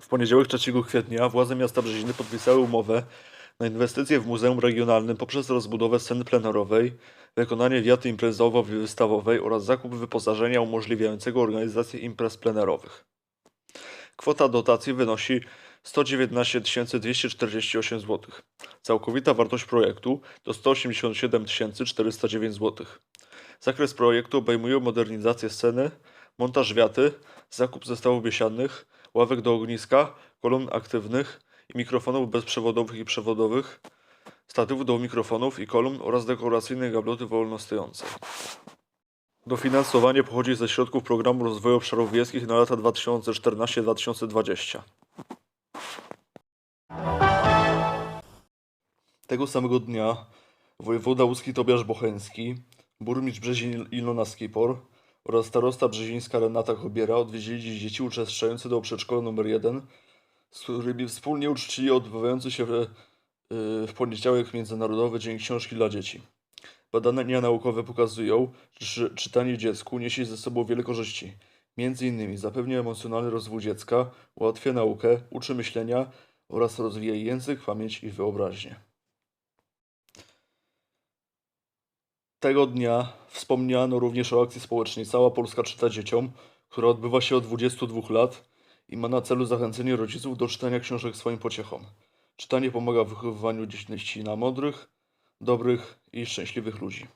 W poniedziałek 3 kwietnia władze miasta Brzeziny podpisały umowę na inwestycje w Muzeum Regionalnym poprzez rozbudowę sceny plenerowej, wykonanie wiaty imprezowo-wystawowej oraz zakup wyposażenia umożliwiającego organizację imprez plenerowych. Kwota dotacji wynosi 119 248 zł. Całkowita wartość projektu to 187 409 zł. Zakres projektu obejmuje modernizację sceny, montaż wiaty, zakup zestawów biesiadnych, ławek do ogniska, kolumn aktywnych i mikrofonów bezprzewodowych i przewodowych, statywów do mikrofonów i kolumn oraz dekoracyjnej gabloty wolnostojącej. Dofinansowanie pochodzi ze środków Programu Rozwoju Obszarów Wiejskich na lata 2014-2020. Tego samego dnia wojewoda łuski Tobiasz Bocheński, burmistrz Brzezin Ilona Skipor oraz starosta brzezińska Renata Chobiera odwiedzili dzieci uczęszczające do przedszkola nr 1, z którymi wspólnie uczcili odbywający się w, y, w poniedziałek Międzynarodowy Dzień Książki dla Dzieci. Badania naukowe pokazują, że czytanie dziecku niesie ze sobą wiele korzyści. Między innymi zapewnia emocjonalny rozwój dziecka, ułatwia naukę, uczy myślenia oraz rozwija język, pamięć i wyobraźnię. Tego dnia wspomniano również o akcji społecznej Cała Polska czyta dzieciom, która odbywa się od 22 lat i ma na celu zachęcenie rodziców do czytania książek swoim pociechom. Czytanie pomaga w wychowywaniu dzieci na mądrych, dobrych i szczęśliwych ludzi.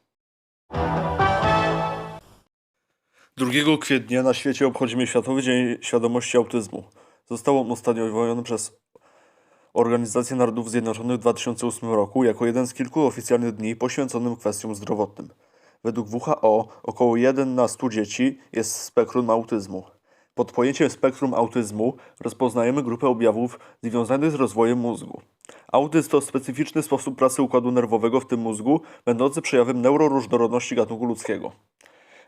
2 kwietnia na świecie obchodzimy Światowy Dzień Świadomości Autyzmu. Został on ustanowiony przez Organizację Narodów Zjednoczonych w 2008 roku jako jeden z kilku oficjalnych dni poświęconym kwestiom zdrowotnym. Według WHO około 1 na 100 dzieci jest w spektrum autyzmu. Pod pojęciem spektrum autyzmu rozpoznajemy grupę objawów związanych z rozwojem mózgu. Autyzm to specyficzny sposób pracy układu nerwowego w tym mózgu, będący przejawem neuroróżnorodności gatunku ludzkiego.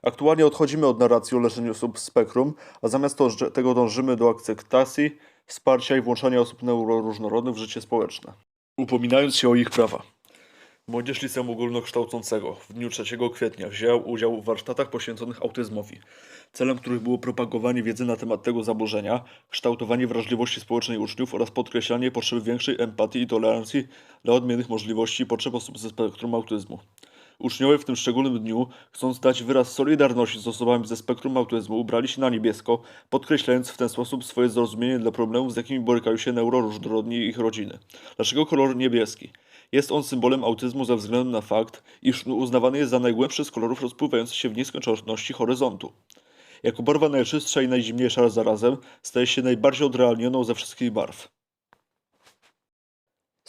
Aktualnie odchodzimy od narracji o leczeniu osób z spektrum, a zamiast tego dążymy do akceptacji, wsparcia i włączania osób neuroróżnorodnych w życie społeczne, upominając się o ich prawa. Młodzież Liceum Ogólnokształcącego w dniu 3 kwietnia wzięła udział w warsztatach poświęconych autyzmowi, celem których było propagowanie wiedzy na temat tego zaburzenia, kształtowanie wrażliwości społecznej uczniów oraz podkreślanie potrzeby większej empatii i tolerancji dla odmiennych możliwości i potrzeb osób ze spektrum autyzmu. Uczniowie w tym szczególnym dniu, chcąc dać wyraz solidarności z osobami ze spektrum autyzmu, ubrali się na niebiesko, podkreślając w ten sposób swoje zrozumienie dla problemów, z jakimi borykają się neuroróżnorodni i ich rodziny. Dlaczego kolor niebieski? Jest on symbolem autyzmu ze względu na fakt, iż uznawany jest za najgłębszy z kolorów rozpływający się w nieskończoności horyzontu. Jako barwa najczystsza i najzimniejsza zarazem, staje się najbardziej odrealnioną ze wszystkich barw.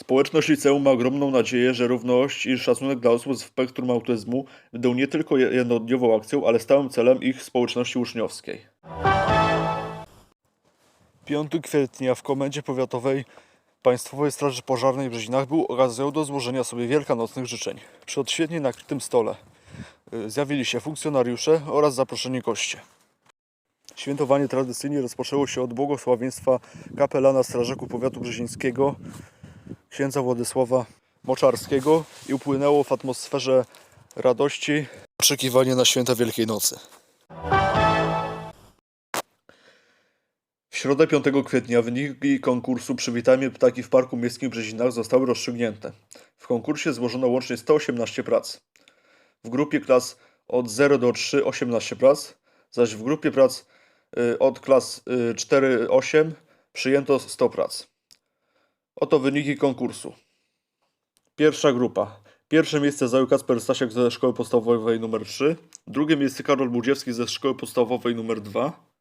Społeczność liceum ma ogromną nadzieję, że równość i szacunek dla osób z spektrum autyzmu będą nie tylko jednodniową akcją, ale stałym celem ich społeczności uczniowskiej. 5 kwietnia w Komendzie Powiatowej Państwowej Straży Pożarnej w Brzezinach był okazją do złożenia sobie wielkanocnych życzeń. Przy odświetnie nakrytym stole y, zjawili się funkcjonariusze oraz zaproszeni goście. Świętowanie tradycyjnie rozpoczęło się od błogosławieństwa kapelana Strażaku Powiatu Brzezińskiego księdza Władysława Moczarskiego i upłynęło w atmosferze radości oczekiwanie na święta Wielkiej Nocy. W środę 5 kwietnia wyniki konkursu Przywitajmy ptaki w Parku Miejskim w Brzezinach zostały rozstrzygnięte. W konkursie złożono łącznie 118 prac. W grupie klas od 0 do 3 18 prac, zaś w grupie prac y, od klas 4-8 przyjęto 100 prac. Oto wyniki konkursu. Pierwsza grupa. Pierwsze miejsce zajął Kasper Stasiak ze szkoły podstawowej nr 3. Drugie miejsce Karol Budziewski ze szkoły podstawowej nr 2.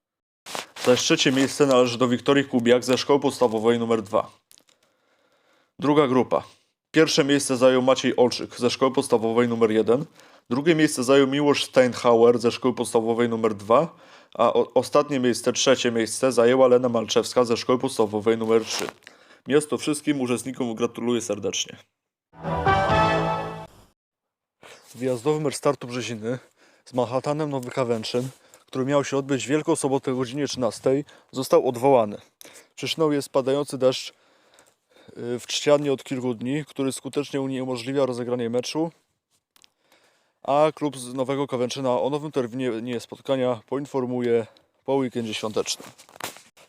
Zaś trzecie miejsce należy do Wiktorii Kubiak ze szkoły podstawowej nr 2. Druga grupa. Pierwsze miejsce zajął Maciej Olczyk ze szkoły podstawowej nr 1. Drugie miejsce zajął Miłosz Steinhauer ze szkoły podstawowej nr 2. A ostatnie miejsce, trzecie miejsce zajęła Lena Malczewska ze szkoły podstawowej nr 3. Miasto wszystkim uczestnikom gratuluję serdecznie. Wjazdowy mecz startu Brzeziny z Manhattanem Nowy Kawęczyn, który miał się odbyć w Wielką Sobotę o godzinie 13, został odwołany. Przyczyną jest padający deszcz y, w Trzcianie od kilku dni, który skutecznie uniemożliwia rozegranie meczu, a klub z Nowego Kawęczyna o nowym terminie spotkania poinformuje po weekendzie świątecznym.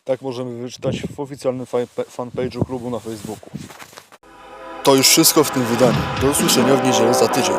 Tak możemy wyczytać w oficjalnym fa- fanpage'u klubu na Facebooku. To już wszystko w tym wydaniu. Do usłyszenia w niedzielę za tydzień.